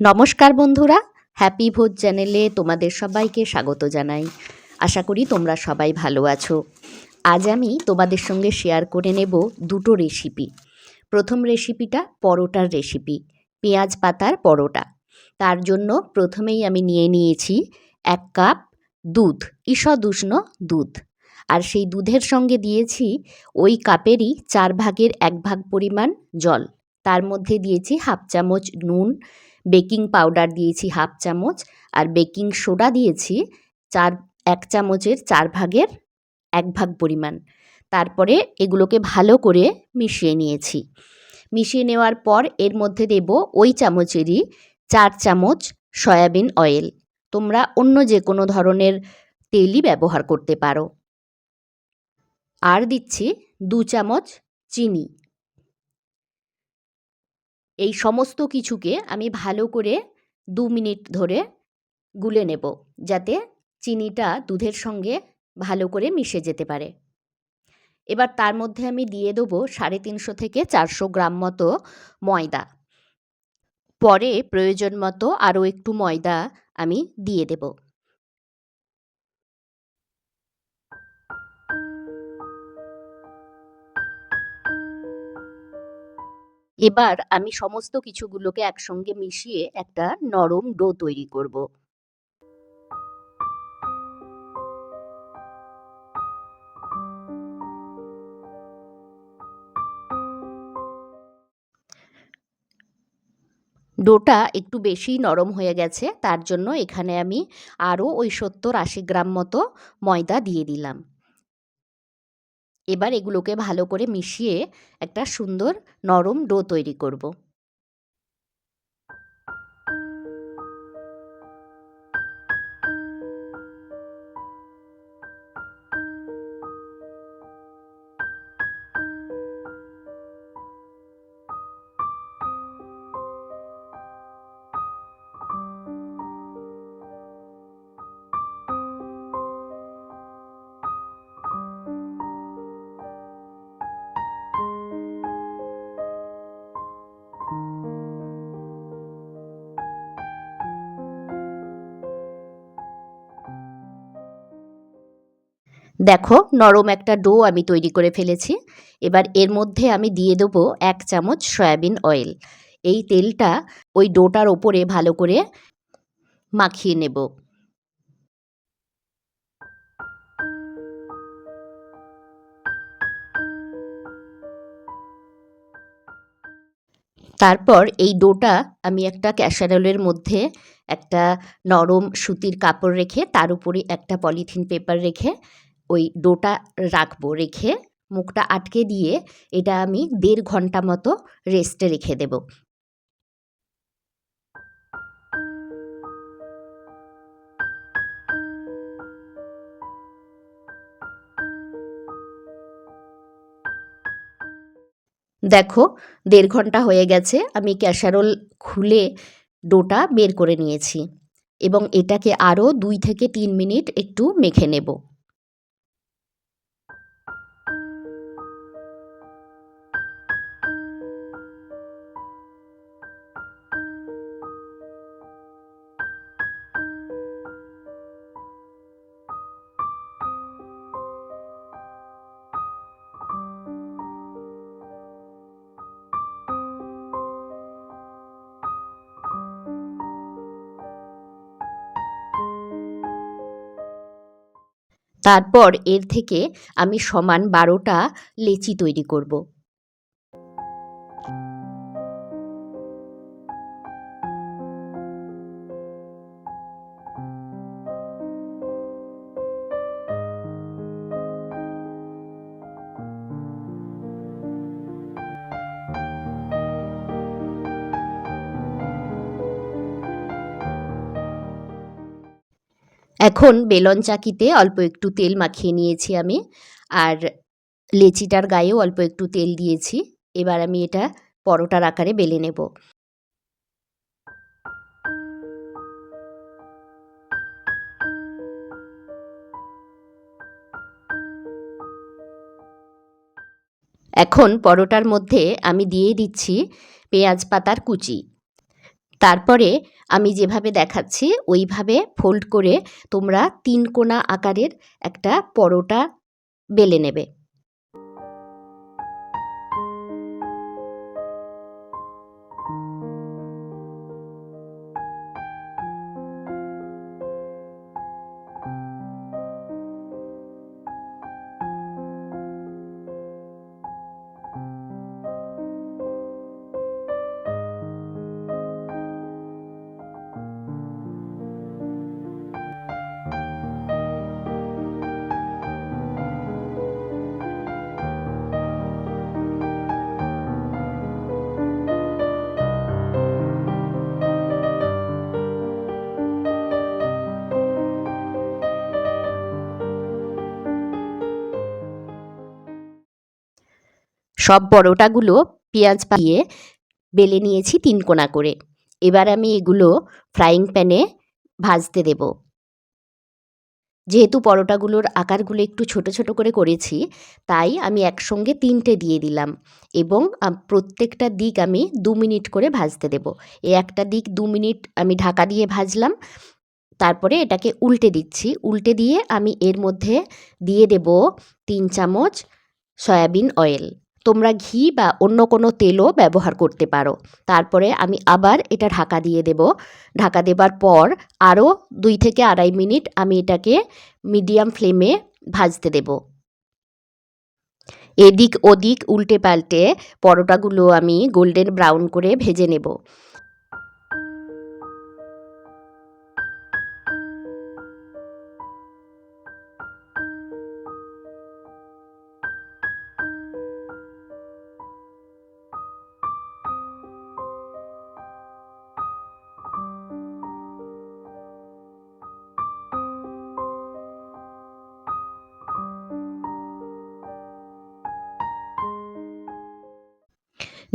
নমস্কার বন্ধুরা হ্যাপি ভোজ চ্যানেলে তোমাদের সবাইকে স্বাগত জানাই। আশা করি তোমরা সবাই ভালো আছো। আজ আমি তোমাদের সঙ্গে শেয়ার করে নেব দুটো রেসিপি প্রথম রেসিপিটা পরোটার রেসিপি পেঁয়াজ পাতার পরোটা। তার জন্য প্রথমেই আমি নিয়ে নিয়েছি এক কাপ দুধ ঈষদ উষ্ণ দুধ। আর সেই দুধের সঙ্গে দিয়েছি ওই কাপেরই চার ভাগের এক ভাগ পরিমাণ জল। তার মধ্যে দিয়েছি হাফ চামচ নুন, বেকিং পাউডার দিয়েছি হাফ চামচ, আর বেকিং সোডা দিয়েছি চার, এক চামচের চার ভাগের এক ভাগ পরিমাণ। তারপরে এগুলোকে ভালো করে মিশিয়ে নিয়েছি। মিশিয়ে নেওয়ার পর এর মধ্যে দেব ওই চামচেরই চার চামচ সয়াবিন অয়েল। তোমরা অন্য যে কোনো ধরনের তেলই ব্যবহার করতে পারো। আর দিচ্ছি দু চামচ চিনি। এই সমস্ত কিছুকে আমি ভালো করে দু মিনিট ধরে গুলে নেব, যাতে চিনিটা দুধের সঙ্গে ভালো করে মিশে যেতে পারে। এবার তার মধ্যে আমি দিয়ে দেবো সাড়ে তিনশো থেকে চারশো গ্রাম মতো ময়দা। পরে প্রয়োজন মতো আরও একটু ময়দা আমি দিয়ে দেব। এবার আমি সমস্ত কিছুগুলোকে একসঙ্গে মিশিয়ে একটা নরম ডো তৈরি করব। ডোটা একটু বেশি নরম হয়ে গেছে, তার জন্য এখানে আমি আরও ওই সত্তর আশি গ্রাম মতো ময়দা দিয়ে দিলাম। এবার এগুলোকে ভালো করে মিশিয়ে একটা সুন্দর নরম ডো তৈরি করব। দেখো, নরম একটা ডো আমি তৈরি করে ফেলেছি। এবার এর মধ্যে আমি দিয়ে দেবো এক চামচ সয়াবিন অয়েল। এই তেলটা ওই ডোটার ওপরে ভালো করে মাখিয়ে নেব। তারপর এই ডোটা আমি একটা ক্যাসারোলের মধ্যে একটা নরম সুতির কাপড় রেখে, তার উপরে একটা পলিথিন পেপার রেখে ওই ডোটা রাখব, রেখে মুখটা আটকে দিয়ে এটা আমি দেড় ঘণ্টা মতো রেস্টে রেখে দেব। দেখো, দেড় ঘণ্টা হয়ে গেছে, আমি ক্যাসারোল খুলে ডোটা বের করে নিয়েছি এবং এটাকে আরও দুই থেকে তিন মিনিট একটু মেখে নেব। তারপর এর থেকে আমি সমান বারোটা লেচি তৈরি করব। এখন বেলন চাকিতে অল্প একটু তেল মাখিয়ে নিয়েছি আমি। আর লেচিটার গায়েও অল্প একটু তেল দিয়েছি। এবার আমি এটা পরোটার আকারে বেলে নেব। এখন পরোটার মধ্যে আমি দিয়ে দিচ্ছি পেঁয়াজ পাতার কুচি। তারপরে আমি যেভাবে দেখাচ্ছি, ওইভাবে ফোল্ড করে তোমরা তিন কোনা আকারের একটা পরোটা বেলে নেবে। সব পরোটাগুলো পেঁয়াজ দিয়ে বেলে নিয়েছি তিন কোনা করে। এবার আমি এগুলো ফ্রাইং প্যানে ভাজতে দেব। যেহেতু পরোটাগুলোর আকারগুলো একটু ছোট ছোট করে করেছি, তাই আমি একসঙ্গে তিনটে দিয়ে দিলাম এবং প্রত্যেকটা দিক আমি দু মিনিট করে ভাজতে দেব। এই একটা দিক দু মিনিট আমি ঢাকা দিয়ে ভাজলাম, তারপরে এটাকে উল্টে দিচ্ছি। উল্টে দিয়ে আমি এর মধ্যে দিয়ে দেব তিন চামচ সয়াবিন অয়েল তোমরা ঘি বা অন্য কোনো তেলও ব্যবহার করতে পারো। তারপরে আমি আবার এটা ঢাকা দিয়ে দেব। ঢাকা দেবার পর আরও দুই থেকে আড়াই মিনিট আমি এটাকে মিডিয়াম ফ্লেমে ভাজতে দেব। এদিক ওদিক উল্টে পাল্টে পরোটাগুলো আমি গোল্ডেন ব্রাউন করে ভেজে নেব।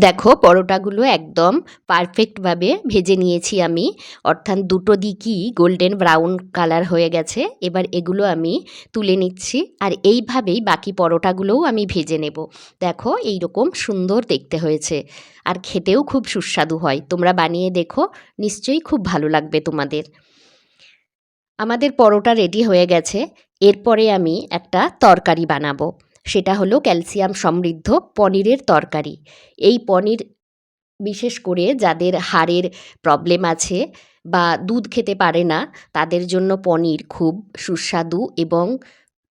দেখো, পরোটাগুলো একদম পারফেক্টভাবে ভেজে নিয়েছি আমি। অর্থাৎ দুটো দিকই গোল্ডেন ব্রাউন কালার হয়ে গেছে। এবার এগুলো আমি তুলে নিচ্ছি আর এইভাবেই বাকি পরোটাগুলোও আমি ভেজে নেব। দেখো এই রকম সুন্দর দেখতে হয়েছে আর খেতেও খুব সুস্বাদু হয়। তোমরা বানিয়ে দেখো, নিশ্চয়ই খুব ভালো লাগবে তোমাদের। আমাদের পরোটা রেডি হয়ে গেছে। এরপরে আমি একটা তরকারি বানাবো। সেটা হলো ক্যালসিয়াম সমৃদ্ধ পনিরের তরকারি। এই পনির বিশেষ করে যাদের হাড়ের প্রবলেম আছে বা দুধ খেতে পারে না, তাদের জন্য পনির খুব সুস্বাদু এবং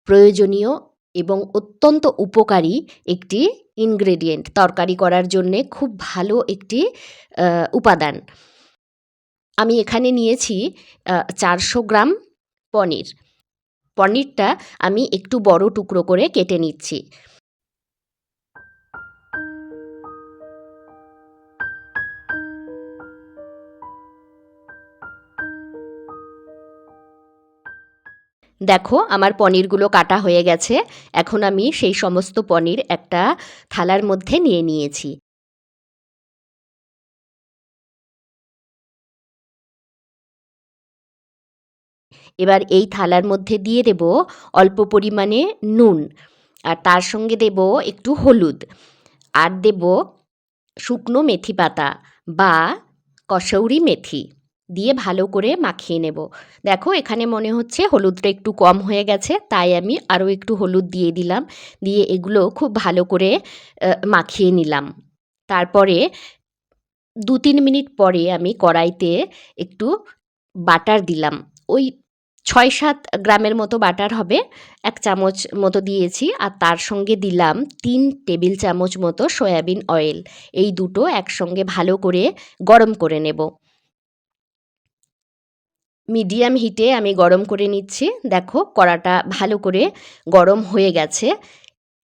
প্রয়োজনীয় এবং অত্যন্ত উপকারী একটি ইনগ্রেডিয়েন্ট। তরকারি করার জন্যে খুব ভালো একটি উপাদান। আমি এখানে নিয়েছি চারশো গ্রাম পনির। পনিরটা আমি একটু বড় টুকরো করে কেটে নিচ্ছি। দেখো, আমার পনিরগুলো কাটা হয়ে গেছে। এখন আমি সেই সমস্ত পনির একটা থালার মধ্যে নিয়ে নিয়েছি। এবার এই থালার মধ্যে দিয়ে দেব অল্প পরিমাণে নুন আর তার সঙ্গে দেব একটু হলুদ আর দেব শুকনো মেথি পাতা বা কসৌরি মেথি দিয়ে ভালো করে মাখিয়ে নেব। দেখো এখানে মনে হচ্ছে হলুদটা একটু কম হয়ে গেছে, তাই আমি আরও একটু হলুদ দিয়ে দিলাম, দিয়ে এগুলো খুব ভালো করে মাখিয়ে নিলাম। তারপরে দু তিন মিনিট পরে আমি কড়াইতে একটু বাটার দিলাম। ওই ছয় সাত গ্রামের মতো বাটার হবে, এক চামচ মতো দিয়েছি, আর তার সঙ্গে দিলাম তিন টেবিল চামচ মতো সয়াবিন অয়েল। এই দুটো একসঙ্গে ভালো করে গরম করে নেব। মিডিয়াম হিটে আমি গরম করে নিচ্ছি। দেখো, কড়াটা ভালো করে গরম হয়ে গেছে।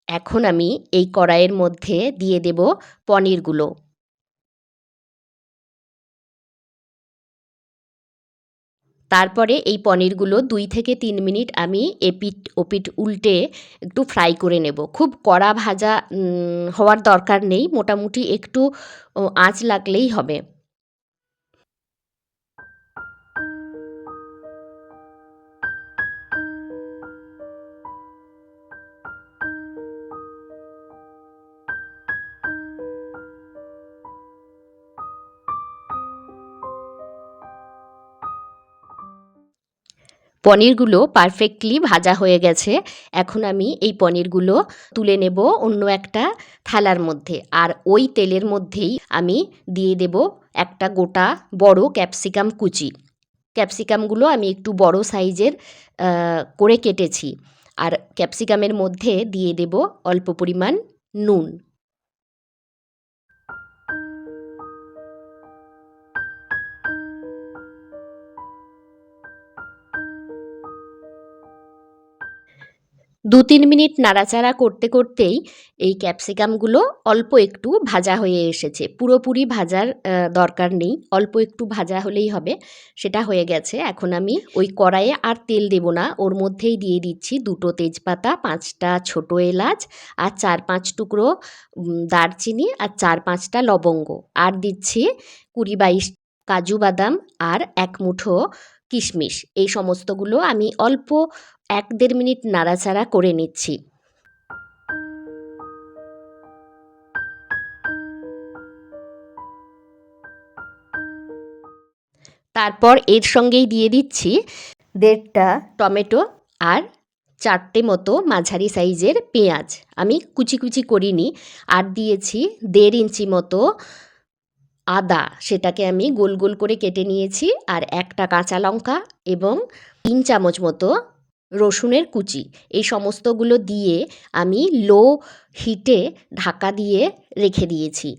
এখন আমি এই কড়াইয়ের মধ্যে দিয়ে দেব পনিরগুলো। তারপরে এই পনিরগুলো দুই থেকে তিন মিনিট আমি এপিট, ওপিট উল্টে একটু ফ্রাই করে নেব। খুব কড়া ভাজা হওয়ার দরকার নেই, মোটামুটি একটু আঁচ লাগলেই হবে। পনিরগুলো পারফেক্টলি ভাজা হয়ে গেছে। এখন আমি এই পনিরগুলো তুলে নেব অন্য একটা থালার মধ্যে। আর ওই তেলের মধ্যেই আমি দিয়ে দেব একটা গোটা বড় ক্যাপসিকাম কুচি। ক্যাপসিকামগুলো আমি একটু বড় সাইজের করে কেটেছি। আর ক্যাপসিকামের মধ্যে দিয়ে দেব অল্প পরিমাণ নুন। দু তিন মিনিট নাড়াচাড়া করতে করতেই এই ক্যাপসিকামগুলো অল্প একটু ভাজা হয়ে এসেছে। পুরোপুরি ভাজার দরকার নেই। অল্প একটু ভাজা হলেই হবে। সেটা হয়ে গেছে। এখন আমি ওই কড়াইয়ে আর তেল দেব না। ওর মধ্যেই দিয়ে দিচ্ছি দুটো তেজপাতা, পাঁচটা ছোট এলাচ আর চার পাঁচ টুকরো দারচিনি আর চার পাঁচটা লবঙ্গ। আর দিচ্ছি কুড়ি বাইশ কাজু বাদাম আর এক মুঠো কিশমিশ। এই সমস্তগুলো আমি অল্প এক দেড় মিনিট নাড়াচাড়া করে নিচ্ছি। তারপর এর সঙ্গেই দিয়ে দিচ্ছি দেড়টা টমেটো আর চারটে মতো মাঝারি সাইজের পেঁয়াজ। আমি কুচি কুচি করিনি, আর দিয়েছি দেড় ইঞ্চি মতো আদা, সেটাকে আমি গোল গোল করে কেটে নিয়েছি, আর একটা কাঁচা লঙ্কা এবং তিন চামচ মতো রসুনের কুচি। এই সমস্তগুলো দিয়ে আমি লো হিটে ঢাকা দিয়ে রেখে দিয়েছি।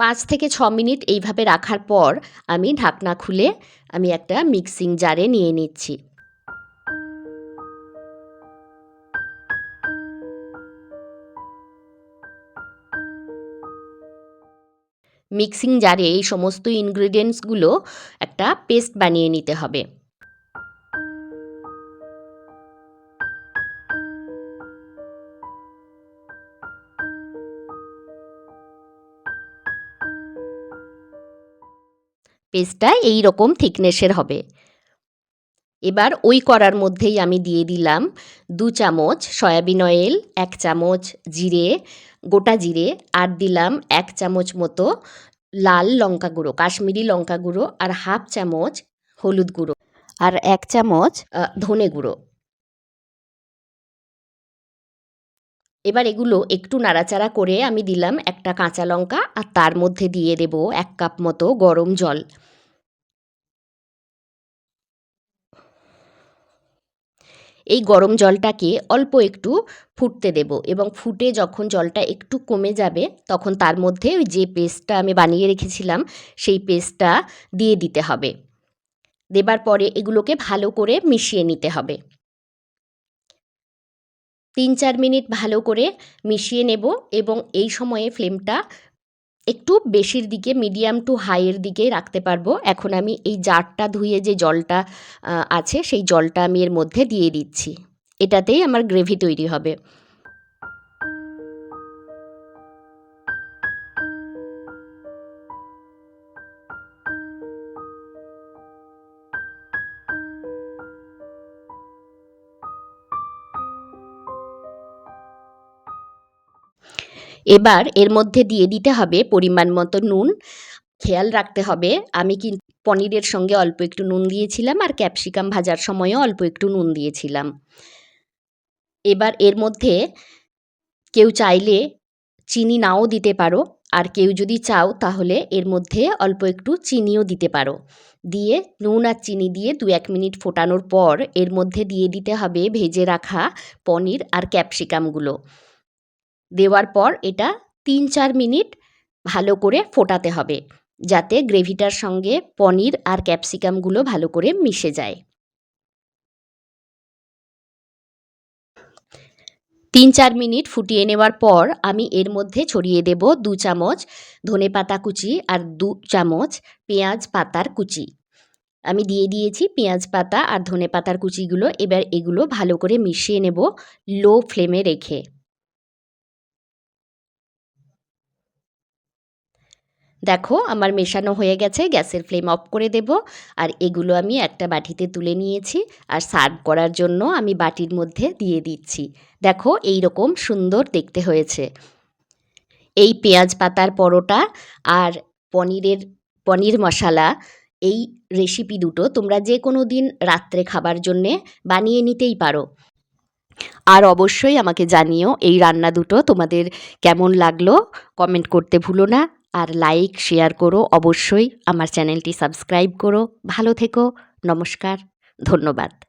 পাঁচ থেকে ছ মিনিট এইভাবে রাখার পর আমি ঢাকনা খুলে আমি একটা মিক্সিং জারে নিয়ে নিচ্ছি। মিক্সিং জারে এই সমস্ত ইনগ্রিডিয়েন্টসগুলো একটা পেস্ট বানিয়ে নিতে হবে। পেস্টটা এই রকম থিকনেসের হবে। এবার ওই করার মধ্যেই আমি দিয়ে দিলাম দু চামচ সয়াবিন অয়েল, এক চামচ জিরে, গোটা জিরে আর দিলাম এক চামচ মতো লাল লঙ্কা গুঁড়ো, কাশ্মীরি লঙ্কা গুঁড়ো আর হাফ চামচ হলুদ গুঁড়ো আর এক চামচ ধনে গুঁড়ো। এবার এগুলো একটু নাড়াচাড়া করে আমি দিলাম একটা কাঁচা লঙ্কা আর তার মধ্যে দিয়ে দেব এক কাপ মতো গরম জল। এই গরম জলটাকে অল্প একটু ফুটতে দেব এবং ফুটে যখন জলটা একটু কমে যাবে, তখন তার মধ্যে ওই যে পেস্টটা আমি বানিয়ে রেখেছিলাম, সেই পেস্টটা দিয়ে দিতে হবে। দেবার পরে এগুলোকে ভালো করে মিশিয়ে নিতে হবে। তিন চার মিনিট ভালো করে মিশিয়ে নেব এবং এই সময়ে ফ্লেমটা একটু বেশির দিকে মিডিয়াম টু হাইয়ের দিকে রাখতে পারব। এখন আমি এই জারটা ধুয়ে যে জলটা আছে, সেই জলটা আমি এর মধ্যে দিয়ে দিচ্ছি। এটাতেই আমার গ্রেভি তৈরি হবে। এবার এর মধ্যে দিয়ে দিতে হবে পরিমাণ মতো নুন। খেয়াল রাখতে হবে, আমি কিন্তু পনিরের সঙ্গে অল্প একটু নুন দিয়েছিলাম আর ক্যাপসিকাম ভাজার সময়ও অল্প একটু নুন দিয়েছিলাম। এবার এর মধ্যে কেউ চাইলে চিনি নাও দিতে পারো, আর কেউ যদি চাও তাহলে এর মধ্যে অল্প একটু চিনিও দিতে পারো। দিয়ে নুন আর চিনি দিয়ে দু এক মিনিট ফোটানোর পর এর মধ্যে দিয়ে দিতে হবে ভেজে রাখা পনির আর ক্যাপসিকামগুলো। দেওয়ার পর এটা তিন চার মিনিট ভালো করে ফোটাতে হবে, যাতে গ্রেভিটার সঙ্গে পনির আর ক্যাপসিকামগুলো ভালো করে মিশে যায়। তিন চার মিনিট ফুটিয়ে নেওয়ার পর আমি এর মধ্যে ছড়িয়ে দেব দু চামচ ধনে পাতা কুচি আর দু চামচ পেঁয়াজ পাতার কুচি। আমি দিয়ে দিয়েছি পেঁয়াজ পাতা আর ধনে পাতার কুচিগুলো, এবার এগুলো ভালো করে মিশিয়ে নেব লো ফ্লেমে রেখে। দেখো, আমার মেশানো হয়ে গেছে, গ্যাসের ফ্লেম অফ করে দেব। আর এগুলো আমি একটা বাটিতে তুলে নিয়েছি আর সার্ভ করার জন্য আমি বাটির মধ্যে দিয়ে দিচ্ছি। দেখো এই রকম সুন্দর দেখতে হয়েছে। এই পেঁয়াজ পাতার পরোটা আর পনিরের, পনির মশালা, এই রেসিপি দুটো তোমরা যে কোনো দিন রাত্রে খাবার জন্যে বানিয়ে নিতেই পারো। আর অবশ্যই আমাকে জানিও এই রান্না দুটো তোমাদের কেমন লাগল? কমেন্ট করতে ভুলো না। আর লাইক শেয়ার করো অবশ্যই। আমার চ্যানেলটি সাবস্ক্রাইব করো। ভালো থেকো। নমস্কার। ধন্যবাদ।